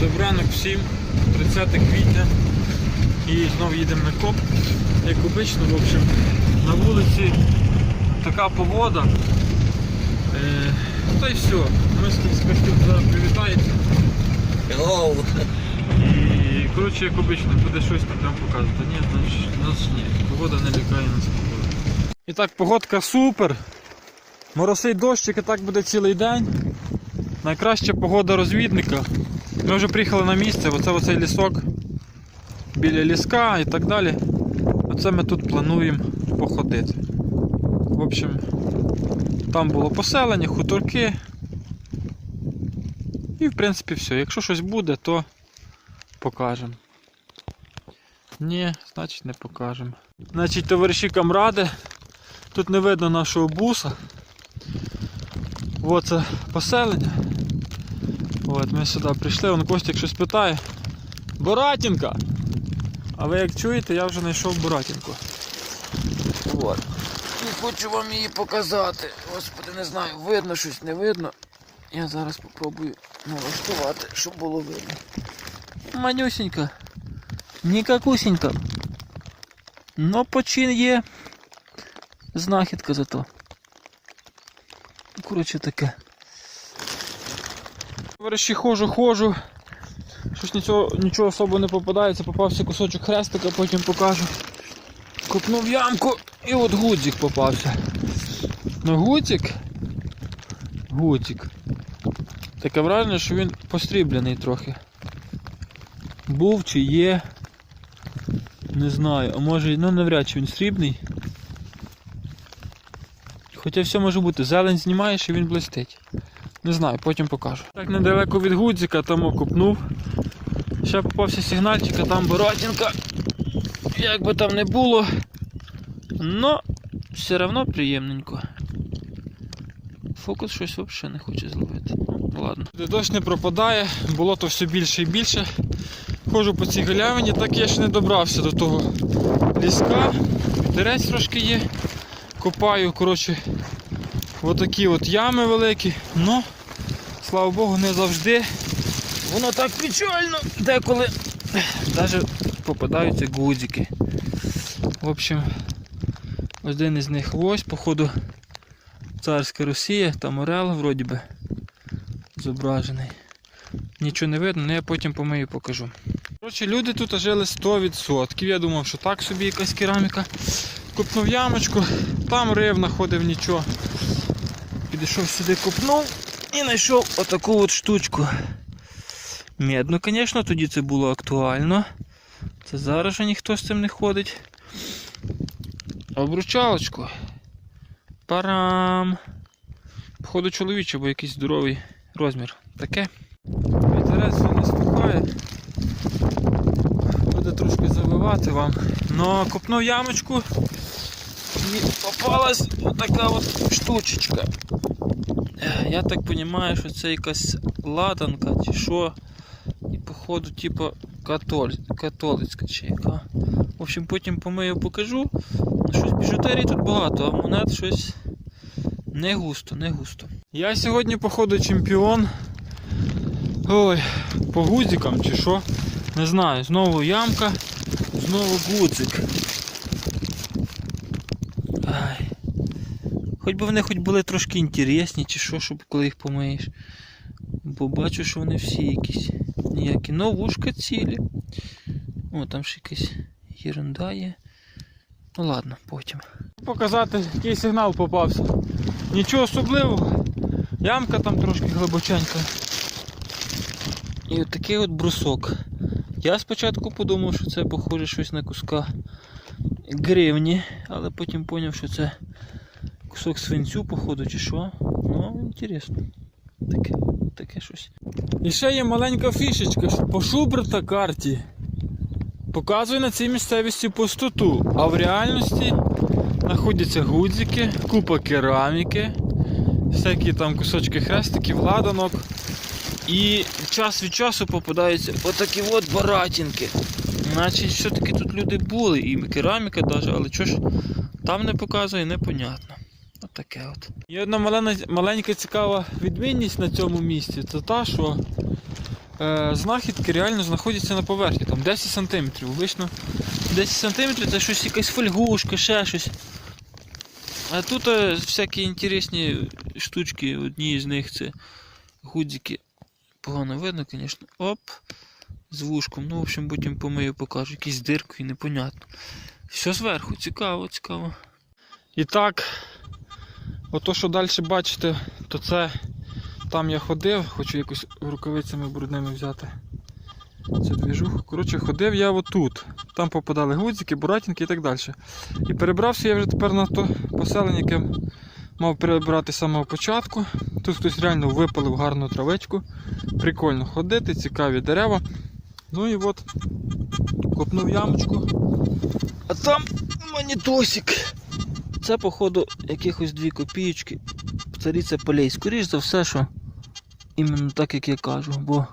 Добранок всім, 30 квітня. І знову їдемо на коп. Як обично, в общем, на вулиці така погода. Е, та й все. Ми з Костюм зараз привітаємося. Hello. І коротше, як обично, буде щось там показувати. Ні, значить, нас ні. Погода не лякає нас погода. І так, погодка супер. Моросить дощик і так буде цілий день. Найкраща погода розвідника. Ми вже приїхали на місце, оце оцей лісок біля ліска і так далі. Оце ми тут плануємо походити. В общем, там було поселення, хуторки. І в принципі все. Якщо щось буде, то покажемо. Ні, значить не покажемо. Значить, товариші камради, тут не видно нашого буса. Оце поселення. От, ми сюди прийшли, вон Костік щось питає. Боратінка! А ви як чуєте, я вже знайшов Боратінку. От. І хочу вам її показати. Господи, не знаю, видно щось, не видно. Я зараз спробую налаштувати, щоб було видно. Манюсенька. Нікакусенька. Но почин є. Знахідка зато. Коротше таке. Товариші ходжу, ходжу. Щось нічого, нічого особо не попадається, попався кусочок хрестика, потім покажу. Копнув ямку і от гудзик попався. Ну гудзик. Гудзик. Таке враження, що він постріблений трохи. Був чи є. Не знаю, а може, ну навряд чи він срібний. Хоча все може бути. Зелень знімаєш і він блистить. Не знаю, потім покажу. Так недалеко від гудзика там окупнув. Ще попався сигнальчик, а там бородінка. Як би там не було. Но все одно приємненько. Фокус щось взагалі не хоче зловити. Ну, ладно. Дощ не пропадає, болото все більше і більше. Ходжу по цій галявині, так я ще не добрався до того ліска. Вітерець трошки є. Копаю, коротше, отакі от ями великі. Ну, слава Богу, не завжди. Воно так печально, деколи навіть попадаються гудзики. В общем, один із них ось, походу, царська Росія, там Орел вроді би зображений. Нічого не видно, але я потім помию покажу. Коротше, люди тут жили 100%. Я думав, що так собі якась кераміка. Купнув ямочку, там рив знаходив нічого. Підійшов сюди, купнув і знайшов отаку от штучку. Медно, звісно, тоді це було актуально. Це зараз же ніхто з цим не ходить. Обручалочку. Парам. Походу чоловіче, бо якийсь здоровий розмір. Таке. Вітерець не стихає. Буде трошки завивати вам. Но копнув ямочку і попалась отака от штучечка. Я так розумію, що це якась ладанка чи що. І походу, типу, католицька чи яка. В общем, потім помию покажу. Щось біжутерії тут багато, а монет щось не густо, не густо. Я сьогодні, походу, чемпіон. Ой, по гудзикам чи що. Не знаю, знову ямка, знову гудзик. Хоч би вони хоч були трошки інтересні, чи що, щоб коли їх помиєш. Бо бачу, що вони всі якісь ніякі. Ну, вушка цілі. О, там ще якась ерунда є. Ну ладно, потім. Показати, який сигнал попався. Нічого особливого. Ямка там трошки глибоченька. І от такий от брусок. Я спочатку подумав, що це похоже щось на куска гривні, але потім зрозумів, що це кусок свинцю, походу, чи що. Ну, інтересно. Таке, таке щось. І ще є маленька фішечка, що по шуберта карті показує на цій місцевості пустоту, а в реальності знаходяться гудзики, купа кераміки, всякі там кусочки хрестиків, ладанок. І час від часу попадаються отакі от баратінки. Значить, все-таки тут люди були, і кераміка навіть, але що ж там не показує, непонятно. Отаке от. Є одна маленька цікава відмінність на цьому місці, це та, що е, знахідки реально знаходяться на поверхні, там 10 см. Обично 10 см це щось якась фольгушка, ще щось. А тут е, всякі інтересні штучки, одні з них це гудзики. Погано видно, звісно. Оп. З вушком. Ну, в общем, потім помию покажу. Якісь дирки, непонятно. Все зверху, цікаво, цікаво. І так, ото що далі бачите, то це там я ходив, хочу якось рукавицями брудними взяти. Цю двіжуху. Коротше, ходив я отут. Там попадали гудзики, буратінки і так далі. І перебрався я вже тепер на то поселення, яке мав перебрати з самого початку. Тут хтось реально випалив гарну травичку. Прикольно ходити, цікаві дерева. Ну і от копнув ямочку. А там монітосик. Це, походу, якихось дві копійки. Цариця полей. Скоріш за все, що іменно так, як я кажу, бо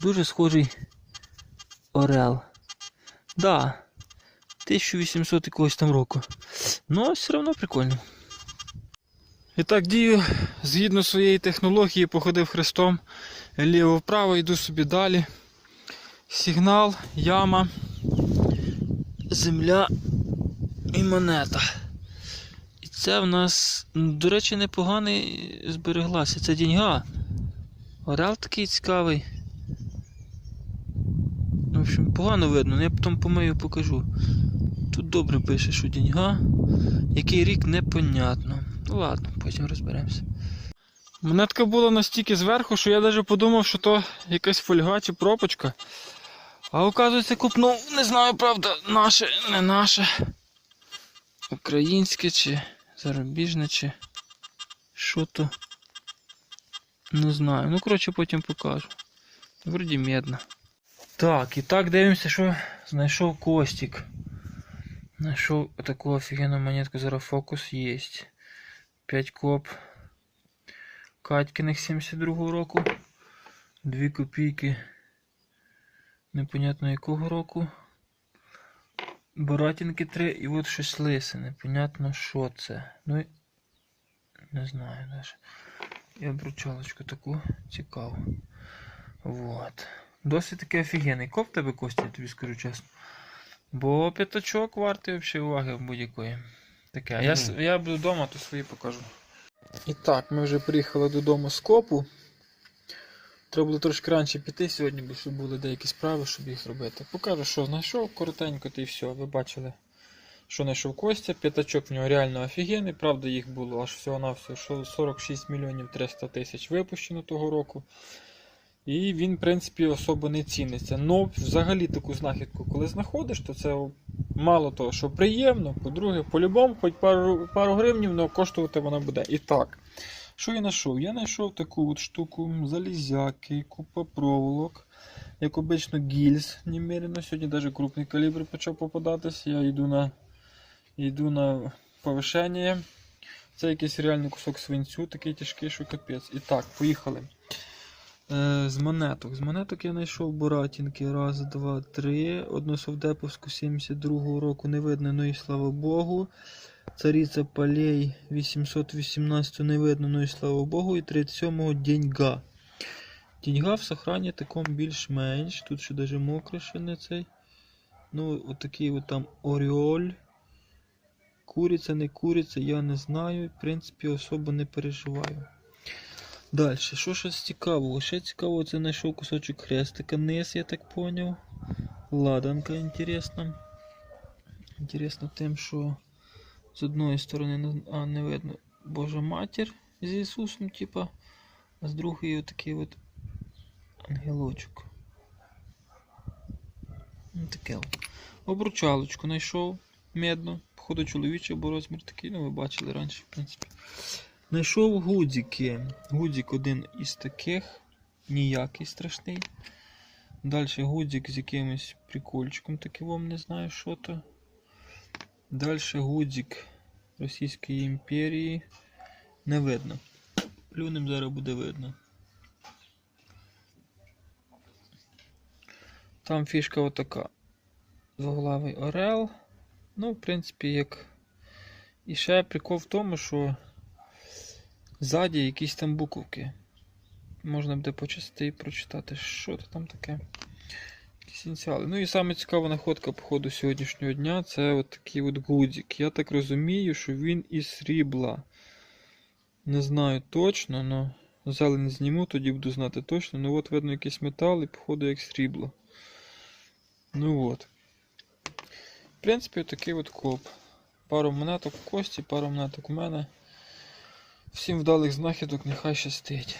дуже схожий Орел. Да. 1800 якогось там року. Ну, все одно прикольно. І так дію згідно своєї технології, походив хрестом ліво-вправо, йду собі далі. Сигнал, яма, земля і монета. Це в нас, ну, до речі, непоганий збереглася. Це діньга. Орел такий цікавий. В общем, погано видно, ну, я потім помию покажу. Тут добре пише, що діньга. Який рік непонятно. Ну ладно, потім розберемося. Монетка була настільки зверху, що я навіть подумав, що то якась фольга чи пропочка. А оказується, купнув, не знаю, правда, наше, не наше. Українське чи зарубіжне, чи що то. Не знаю. Ну, коротше, потім покажу. Вроді медна. Так, і так дивимося, що знайшов Костік. Знайшов таку офігенну монетку, зараз фокус є. 5 коп. Катькиних 72-го року. 2 копійки. Непонятно якого року. Боратінки 3 і от щось лисе. Непонятно що це. Ну не знаю навіть. І обручалочку таку цікаву. Вот. Досить таки офігенний коп тебе Костя, я тобі скажу чесно. Бо п'ятачок вартий взагалі уваги будь-якої. Таке. Я, я буду вдома, то свої покажу. І так, ми вже приїхали додому з копу. Треба було трошки раніше піти сьогодні, бо ще були деякі справи, щоб їх робити. Покажу, що знайшов коротенько, та й все. Ви бачили, що знайшов Костя. П'ятачок в нього реально офігенний. Правда, їх було аж всього-навсього що 46 мільйонів 300 тисяч випущено того року. І він, в принципі, особо не ціниться. Ну, взагалі таку знахідку, коли знаходиш, то це мало того, що приємно. По-друге, по-любому, хоч пару, пару гривнів, але коштувати вона буде. І так, що я знайшов? Я знайшов таку от штуку, залізяки, купа проволок. Як обично, гільз немерено. Сьогодні навіть крупний калібр почав попадатись. Я йду на, йду на повишення. Це якийсь реальний кусок свинцю, такий тяжкий, що капець. І так, поїхали. Е, з монеток. З монеток я знайшов Буратінки. Раз, два, три. Одну совдеповську 72-го року не видно, ну і слава Богу. Цариця Полей 818 не видно, ну і слава Богу. І 37-го Деньга. Деньга в сохрані такому більш-менш. Тут ще даже мокре ще не цей. Ну, отакий от там Оріоль. Куриця, не куриця, я не знаю. В принципі, особо не переживаю. Далі, що щось цікавого? Ще цікаво, це знайшов кусочок хрестика низ, я так поняв. Ладанка інтересна. Інтересно тим, що з одної сторони не, а, не видно Божа матір з Ісусом, типа, а з другої отакий от ангелочок. Ну, таке. Обручалочку знайшов медну. Походу чоловічий, бо розмір такий, ну ви бачили раніше, в принципі. Знайшов гудзики. Гудзик один із таких, ніякий страшний. Далі гудзик з якимось прикольчиком таким, не знаю що то. Далі гудзик Російської імперії. Не видно. Плюнем зараз буде видно. Там фішка отака. Двоглавий орел. Ну, в принципі, як. І ще прикол в тому, що ззаді якісь там буковки. можна буде почасти прочитати, що то там таке. Якісь. Ну і саме цікава находка по ходу сьогоднішнього дня це от такий от гудзик. Я так розумію, що він із срібла. Не знаю точно, але зелень зніму, тоді буду знати точно. Ну от видно якийсь метал і походу як срібло. Ну от. В принципі, такий от коп. Пару монеток в кості, пару монеток у мене. Всім вдалих знахідок, нехай щастить.